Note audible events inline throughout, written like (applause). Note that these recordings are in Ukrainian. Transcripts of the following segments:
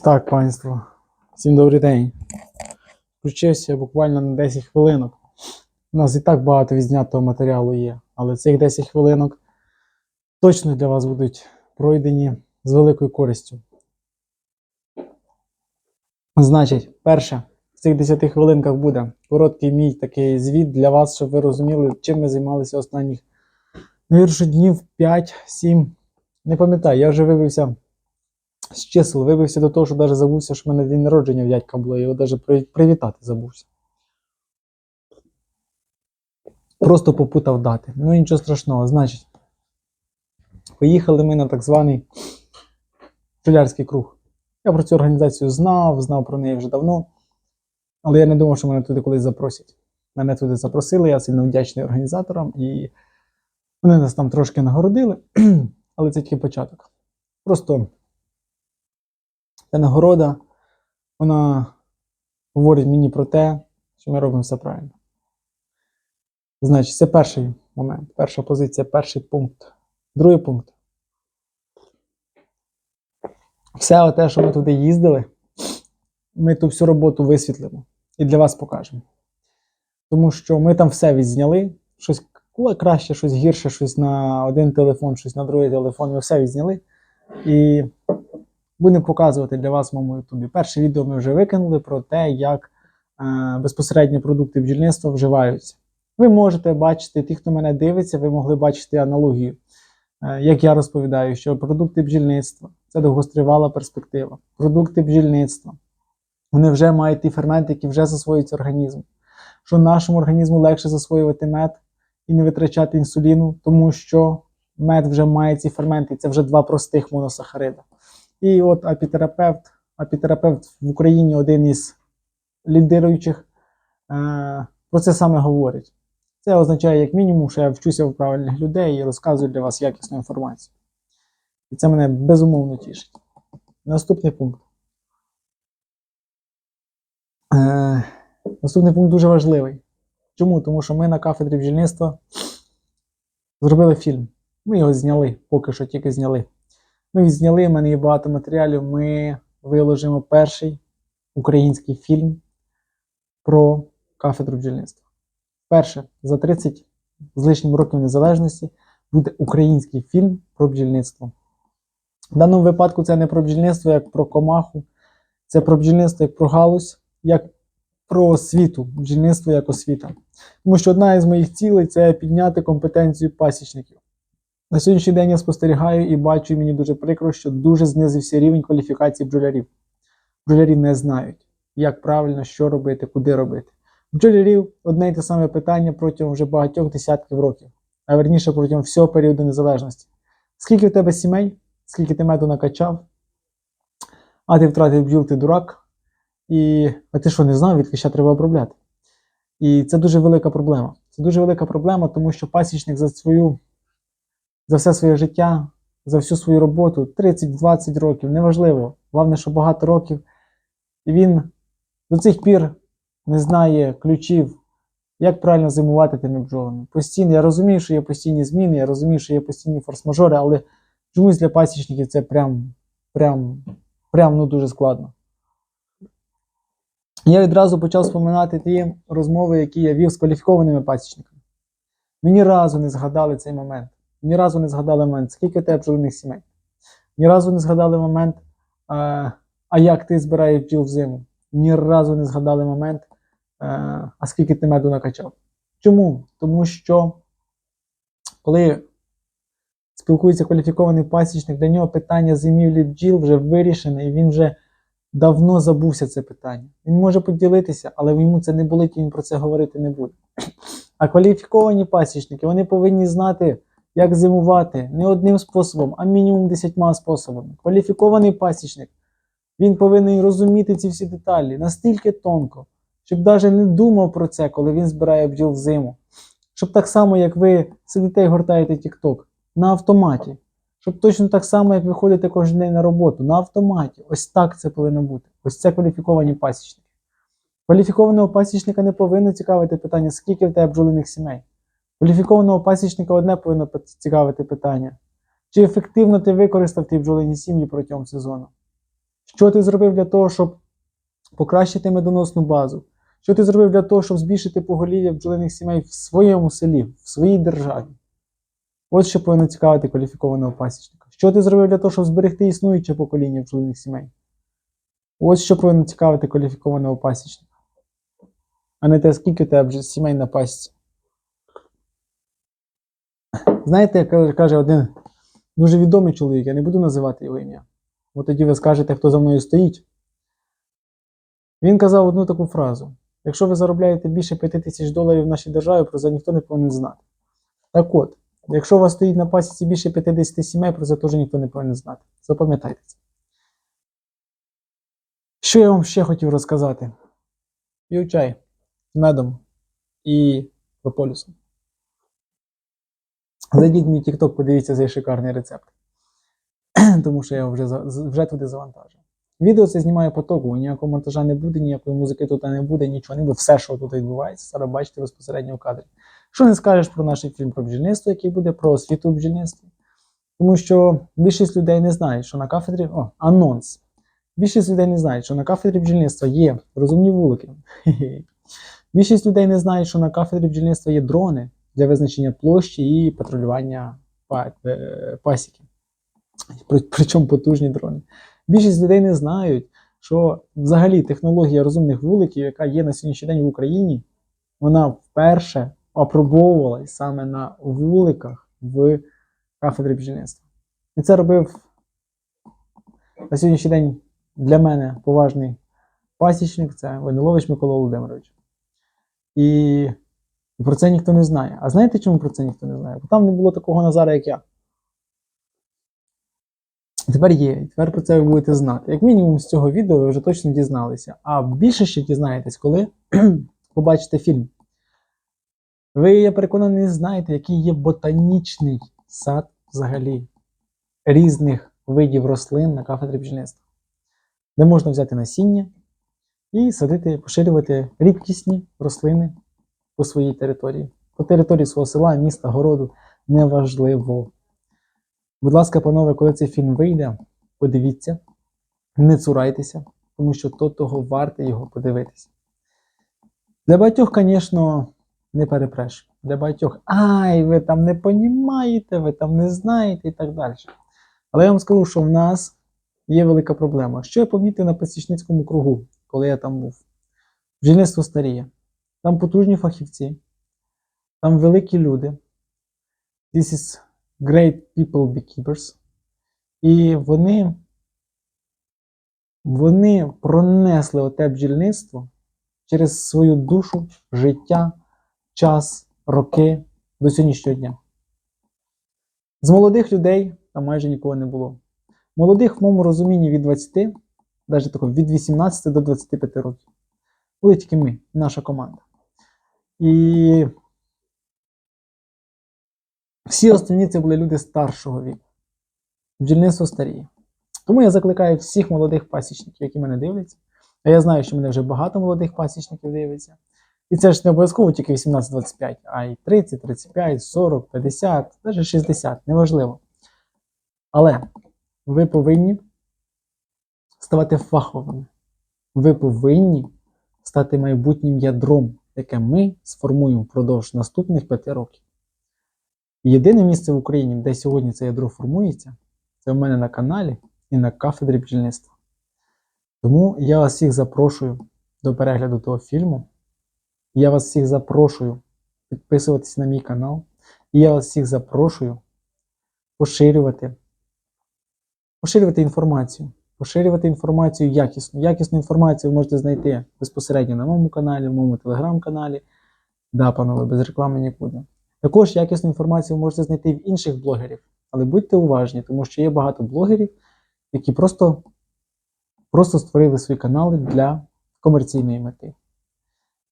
так, панство. Всім добрий день. Включився буквально на 10 хвилинок. У нас і так багато відзнятого матеріалу є, але цих 10 хвилинок точно для вас будуть пройдені з великою користю. Значить, перше, в цих 10 хвилинках буде короткий мій такий звіт для вас, щоб ви розуміли, чим ми займалися останніх, навірно, днів 5-7. Не пам'ятаю, я вже вибився з чисел, вибився до того, що навіть забувся, що в мене день народження в дядька було, його навіть привітати забувся. Просто попутав дати. Ну нічого страшного, значить. Поїхали ми на так званий Філярський круг. Я про цю організацію знав, знав про неї вже давно, але я не думав, що мене туди колись запросять. Мене туди запросили, я сильно вдячний організаторам, і вони нас там трошки нагородили, (clears throat) але це тільки початок. Просто ця нагорода, вона говорить мені про те, що ми робимо все правильно. Значить, це перший момент, перша позиція, перший пункт. Другий пункт. Все те, що ми туди їздили, ми ту всю роботу висвітлимо і для вас покажемо. Тому що ми там все відзняли, щось краще, щось гірше, щось на один телефон, щось на другий телефон. Ми все відзняли. І будемо показувати для вас в моєму Ютубі. Перше відео ми вже викинули про те, як е, безпосередньо продукти бджільництва вживаються. Ви можете бачити, ті, хто мене дивиться, ви могли бачити аналогію. Е, як я розповідаю, що продукти бджільництва це довгостривала перспектива. Продукти бджільництва вони вже мають ті ферменти, які вже засвоюються організмом. Що нашому організму легше засвоювати мед і не витрачати інсуліну, тому що мед вже має ці ферменти, і це вже два простих моносахарида. І от апітерапевт, апітерапевт в Україні один із лідируючих е, про це саме говорить. Це означає, як мінімум, що я вчуся у правильних людей і розказую для вас якісну інформацію. І це мене безумовно тішить. Наступний пункт. Е, наступний пункт дуже важливий. Чому? Тому що ми на кафедрі бджільництва зробили фільм. Ми його зняли, поки що тільки зняли. Ми відзняли, в мене є багато матеріалів. Ми виложимо перший український фільм про кафедру бджільництва. Перше, за 30 з лишнім років незалежності буде український фільм про бджільництво. В даному випадку це не про бджільництво як про комаху, це про бджільництво як про галузь, як про освіту, бджільництво як освіта. Тому що одна із моїх цілей це підняти компетенцію пасічників. На сьогоднішній день я спостерігаю і бачу, і мені дуже прикро, що дуже знизився рівень кваліфікації бджолярів. Бджолярі не знають, як правильно, що робити, куди робити. Бджолярів одне й те саме питання протягом вже багатьох десятків років, а верніше протягом всього періоду незалежності. Скільки в тебе сімей, скільки ти меду накачав, а ти втратив бджіл, ти дурак, і а ти що не знав, відки ще треба обробляти. І це дуже велика проблема. Це дуже велика проблема, тому що пасічник за свою, за все своє життя, за всю свою роботу, 30-20 років, неважливо, головне, що багато років, і він до цих пір не знає ключів, як правильно зимувати тими бджолами. Постійно, я розумію, що є постійні зміни, я розумію, що є постійні форс-мажори, але чомусь для пасічників це прям, прям, прям ну, дуже складно. Я відразу почав споминати ті розмови, які я вів з кваліфікованими пасічниками. Ми ні разу не згадали цей момент. Ні разу не згадали момент, скільки в тебе бджолиних сімей. Ні разу не згадали момент, а, а як ти збираєш бджіл взиму. Ні разу не згадали момент, е, а скільки ти меду накачав. Чому? Тому що коли спілкується кваліфікований пасічник, для нього питання зимівлі бджіл вже вирішене, і він вже давно забувся це питання. Він може поділитися, але йому це не болить, і він про це говорити не буде. (clears throat) А кваліфіковані пасічники вони повинні знати, як зимувати не одним способом, а мінімум десятьма способами. Кваліфікований пасічник він повинен розуміти ці всі деталі настільки тонко, щоб навіть не думав про це, коли він збирає бджіл взиму. Щоб так само, як ви сидите і гортаєте TikTok, на автоматі. Щоб точно так само, як ви ходите кожен день на роботу, на автоматі. Ось так це повинно бути. Ось це кваліфіковані пасічники. Кваліфікованого пасічника не повинно цікавити питання, скільки в тебе бджолиних сімей. Кваліфікованого пасічника одне повинно цікавити питання, чи ефективно ти використав ті бджолині сім'ї протягом сезону. Що ти зробив для того, щоб покращити медоносну базу? Що ти зробив для того, щоб збільшити поголів'я бджолиних сімей в своєму селі, в своїй державі? От що повинно цікавити кваліфікованого пасічника. Що ти зробив для того, щоб зберегти існуюче покоління бджолиних сімей? Ось що повинно цікавити кваліфікованого пасічника. А не те, скільки у тебе сімей на пасіці. Знаєте, як каже- один дуже відомий чоловік, я не буду називати його ім'я. Бо тоді ви скажете, хто за мною стоїть. Він казав одну таку фразу: якщо ви заробляєте більше 5 тисяч доларів в нашій державі, про це ніхто не повинен знати. Так от, якщо у вас стоїть на пасіці більше 50 сімей, про це теж ніхто не повинен знати. Запам'ятайте це. Що я вам ще хотів розказати? П'ю чай медом і прополісом. Зайдіть в мій TikTok, подивіться цей шикарний рецепт. (clears throat) Тому що я вже, вже туди завантажив. Відео це знімаю потоку, ніякого монтажа не буде, ніякої музики тут не буде, нічого не буде. Все, що тут відбувається, зараз бачите безпосередньо в кадрі. Що не скажеш про наш фільм про бджільництво, який буде про освіту у бджільництві? Тому що більшість людей не знають, що на кафедрі. О, анонс. Більшість людей не знають, що на кафедрі бджільництва є розумні вулики. (laughs) Більшість людей не знають, що на кафедрі бджільництва є дрони для визначення площі і патрулювання е, пасіки. Причому потужні дрони. Більшість людей не знають, що взагалі технологія розумних вуликів, яка є на сьогоднішній день в Україні, вона вперше опробовувалась саме на вуликах в кафедрі бджільництва. І це робив на сьогоднішній день для мене поважний пасічник, це Венилович Микола Володимирович. І про це ніхто не знає. А знаєте, чому про це ніхто не знає? Бо там не було такого Назара, як я. Тепер є, і тепер про це ви будете знати. Як мінімум з цього відео ви вже точно дізналися. А більше ще дізнаєтесь, коли (clears throat) побачите фільм. Ви, я переконаний, знаєте, який є ботанічний сад взагалі різних видів рослин на кафедрі бджільництва, де можна взяти насіння і садити, поширювати рідкісні рослини по своїй території, по території свого села, міста, городу, неважливо. Будь ласка, панове, коли цей фільм вийде, подивіться, не цурайтеся, тому що то того варте його подивитися. Для багатьох, звісно, не перепреш. Для багатьох, ай, ви там не понімаєте, ви там не знаєте і так далі. Але я вам скажу, що в нас є велика проблема. Що я помітив на пасічницькому кругу, коли я там був? Бджільництво старіє. Там потужні фахівці, там великі люди. This is great people beekeepers. І вони, вони пронесли оте бджільництво через свою душу, життя, час, роки до сьогоднішнього дня. З молодих людей там майже нікого не було. Молодих, в моєму розумінні, від 20, навіть від 18 до 25 років. Були тільки ми, наша команда. І всі остальні це були люди старшого віку. Бджільництво старіє. Тому я закликаю всіх молодих пасічників, які мене дивляться. А я знаю, що мене вже багато молодих пасічників дивиться. І це ж не обов'язково тільки 18-25, а й 30, 35, 40, 50, навіть 60, неважливо. Але ви повинні ставати фаховими. Ви повинні стати майбутнім ядром, яке ми сформуємо впродовж наступних п'яти років. Єдине місце в Україні, де сьогодні це ядро формується, це в мене на каналі і на кафедрі бджільництва. Тому я вас всіх запрошую до перегляду того фільму. Я вас всіх запрошую підписуватись на мій канал. І я вас всіх запрошую поширювати, поширювати інформацію. Поширювати інформацію якісну. Якісну інформацію ви можете знайти безпосередньо на моєму каналі, в моєму телеграм-каналі. Да, панове, без реклами нікуди. Також якісну інформацію ви можете знайти в інших блогерів. Але будьте уважні, тому що є багато блогерів, які просто, просто створили свої канали для комерційної мети.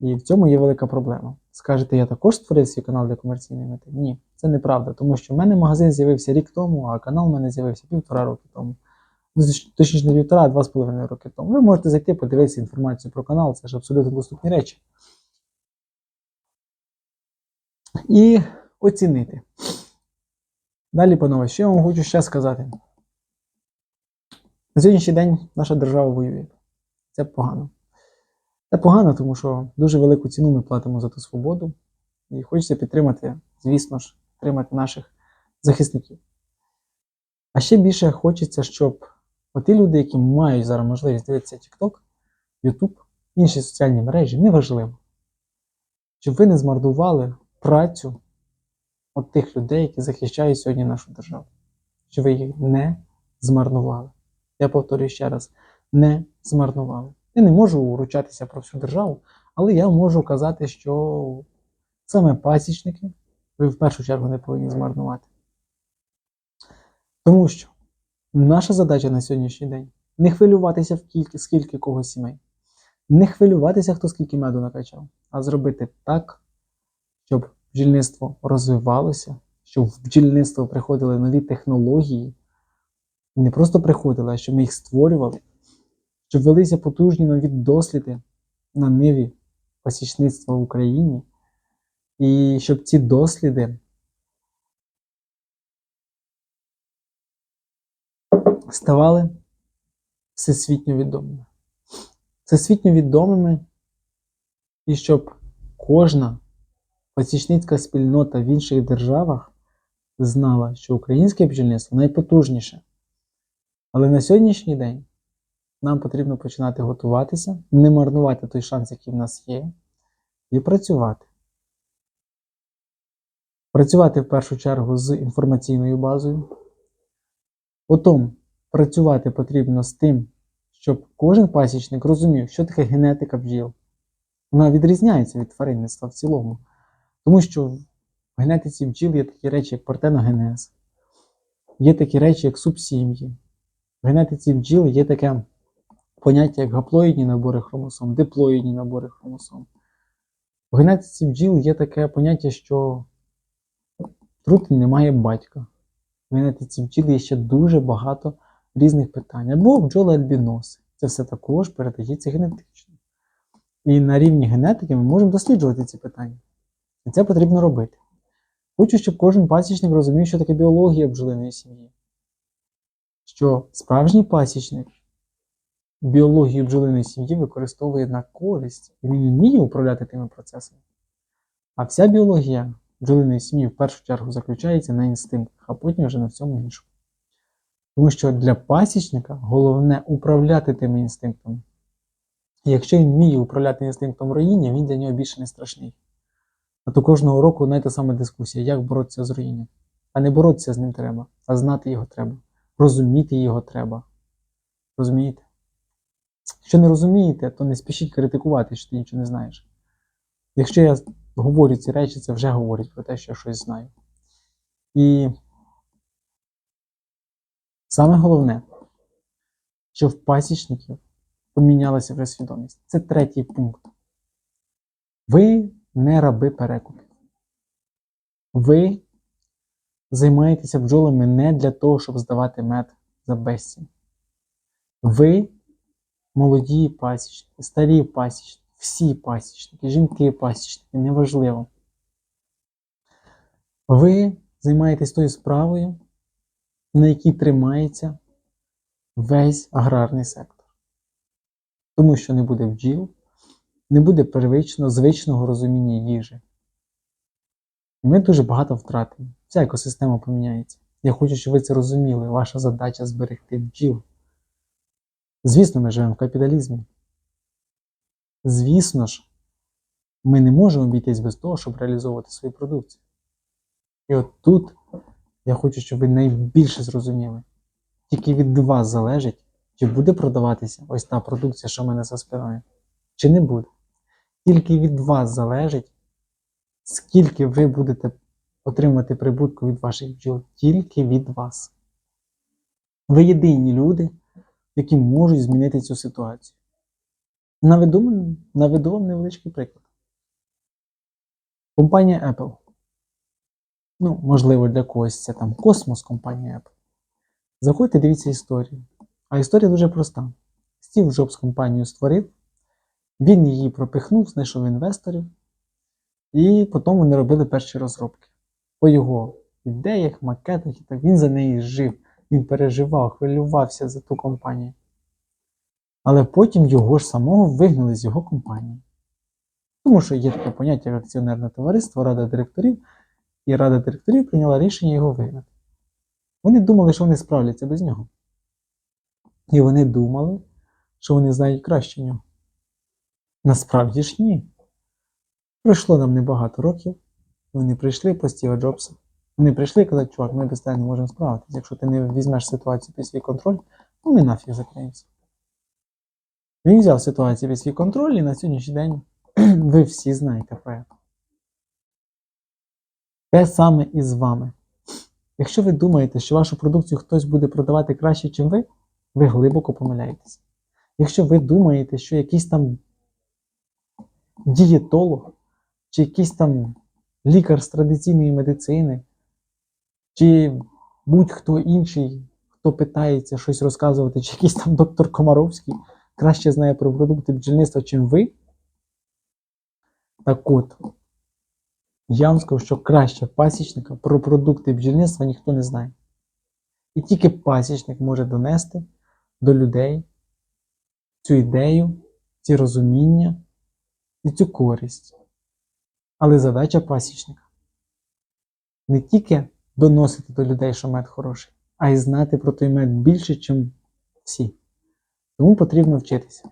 І в цьому є велика проблема. Скажете, я також створив свій канал для комерційної мети? Ні, це неправда, тому що в мене магазин з'явився рік тому, а канал в мене з'явився півтора роки тому. Ну, точ- Точніше, не півтора, а два з половиною роки тому. Ви можете зайти, подивитися інформацію про канал, це ж абсолютно доступні речі. І оцінити. Далі, панове, що я вам хочу ще сказати? На сьогоднішній день наша держава воює. Це погано. Це погано, тому що дуже велику ціну ми платимо за ту свободу. І хочеться підтримати, звісно ж, підтримати наших захисників. А ще більше хочеться, щоб оті люди, які мають зараз можливість дивитися TikTok, YouTube, інші соціальні мережі, неважливо, щоб ви не змарнували працю от тих людей, які захищають сьогодні нашу державу. Щоб ви їх не змарнували. Я повторюю ще раз: не змарнували. Я не можу вручатися про всю державу, але я можу казати, що саме пасічники ви в першу чергу не повинні змарнувати. Тому що наша задача на сьогоднішній день не хвилюватися в кілька, скільки кого сімей, не хвилюватися, хто скільки меду накачав, а зробити так, щоб бджільництво розвивалося, щоб в бджільництво приходили нові технології, і не просто приходили, а щоб ми їх створювали, щоб велися потужні нові досліди на ниві пасічництва в Україні, і щоб ці досліди ставали всесвітньо відомими. Всесвітньо відомими, і щоб кожна пасічницька спільнота в інших державах знала, що українське бджільництво найпотужніше. Але на сьогоднішній день нам потрібно починати готуватися, не марнувати той шанс, який в нас є, і працювати. Працювати в першу чергу з інформаційною базою. Потім працювати потрібно з тим, щоб кожен пасічник розумів, що таке генетика бджіл. Вона відрізняється від тваринництва в цілому. Тому що в генетиці бджіл є такі речі, як партеногенез, є такі речі, як субсім'ї. В генетиці бджіл є таке поняття, як гаплоїдні набори хромосом, диплоїдні набори хромосом. В генетиці бджіл є таке поняття, що трутень немає батька. В генетиці бджіл є ще дуже багато різних питань. Або бджоли альбіноси. Це все також передається генетично. І на рівні генетики ми можемо досліджувати ці питання. І це потрібно робити. Хочу, щоб кожен пасічник розумів, що таке біологія бджолиної сім'ї. Що справжній пасічник біологію бджолиної сім'ї використовує на користь і він вміє управляти тими процесами. А вся біологія бджолиної сім'ї в першу чергу заключається на інстинктах, а потім вже на всьому іншому. Тому що для пасічника головне управляти тими інстинктами. І якщо він вміє управляти інстинктом роїння, він для нього більше не страшний. А то кожного року одна й та сама дискусія, як боротися з руїнням. А не боротися з ним треба, а знати його треба. Розуміти його треба. Розумієте? Якщо не розумієте, то не спішіть критикувати, що ти нічого не знаєш. Якщо я говорю ці речі, це вже говорить про те, що я щось знаю. І саме головне, що в пасічників помінялася вже свідомість. Це третій пункт. Ви не раби перекупів. Ви займаєтеся бджолами не для того, щоб здавати мед за безцінь. Ви молоді пасічники, старі пасічники, всі пасічники, жінки пасічники, неважливо. Ви займаєтесь тою справою, на якій тримається весь аграрний сектор. Тому що не буде бджіл, не буде первично звичного розуміння їжі. І ми дуже багато втратимо. Вся екосистема поміняється. Я хочу, щоб ви це розуміли. Ваша задача зберегти бджіл. Звісно, ми живемо в капіталізмі. Звісно ж, ми не можемо обійтись без того, щоб реалізовувати свою продукцію. І от тут я хочу, щоб ви найбільше зрозуміли. Тільки від вас залежить, чи буде продаватися ось та продукція, що в мене за спиною, чи не буде. Тільки від вас залежить, скільки ви будете отримати прибутку від ваших бджіл, тільки від вас. Ви єдині люди, які можуть змінити цю ситуацію. Наведу, наведу вам невеличкий приклад. Компанія Apple. Ну, можливо, для когось це там космос компанія Apple. Заходьте, дивіться історію. А історія дуже проста. Стів Джобс компанію створив, він її пропихнув, знайшов інвесторів, і потім вони робили перші розробки. По його ідеях, макетах, і так він за неї жив. Він переживав, хвилювався за ту компанію. Але потім його ж самого вигнали з його компанії. Тому що є таке поняття, як акціонерне товариство, рада директорів, і рада директорів прийняла рішення його вигнати. Вони думали, що вони справляться без нього. І вони думали, що вони знають краще нього. Насправді ж ні. Пройшло нам небагато років, і вони прийшли по Стіва Джобса. Вони прийшли і казали, чувак, ми без тебе не можемо справитися. Якщо ти не візьмеш ситуацію під свій контроль, то ми нафіг закриємося. Він взяв ситуацію під свій контроль, і на сьогоднішній день (clears throat) ви всі знаєте про це. Те саме і з вами. Якщо ви думаєте, що вашу продукцію хтось буде продавати краще, ніж ви, ви глибоко помиляєтеся. Якщо ви думаєте, що якийсь там дієтолог, чи якийсь там лікар з традиційної медицини, чи будь-хто інший, хто питається щось розказувати, чи якийсь там доктор Комаровський краще знає про продукти бджільництва, чим ви. Так от, я вам скажу, що краще пасічника про продукти бджільництва ніхто не знає. І тільки пасічник може донести до людей цю ідею, ці розуміння і цю користь. Але задача пасічника не тільки доносити до людей, що мед хороший, а й знати про той мед більше, ніж всі. Тому потрібно вчитися.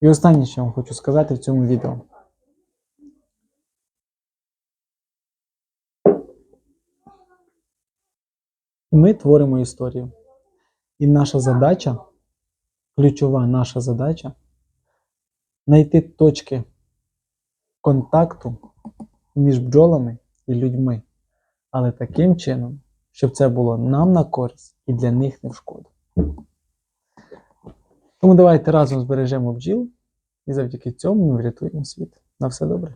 І останнє, що я вам хочу сказати в цьому відео. Ми творимо історію. І наша задача, ключова наша задача знайти точки контакту між бджолами і людьми, але таким чином, щоб це було нам на користь і для них не в шкоду. Тому давайте разом збережемо бджіл, і завдяки цьому ми врятуємо світ. На все добре.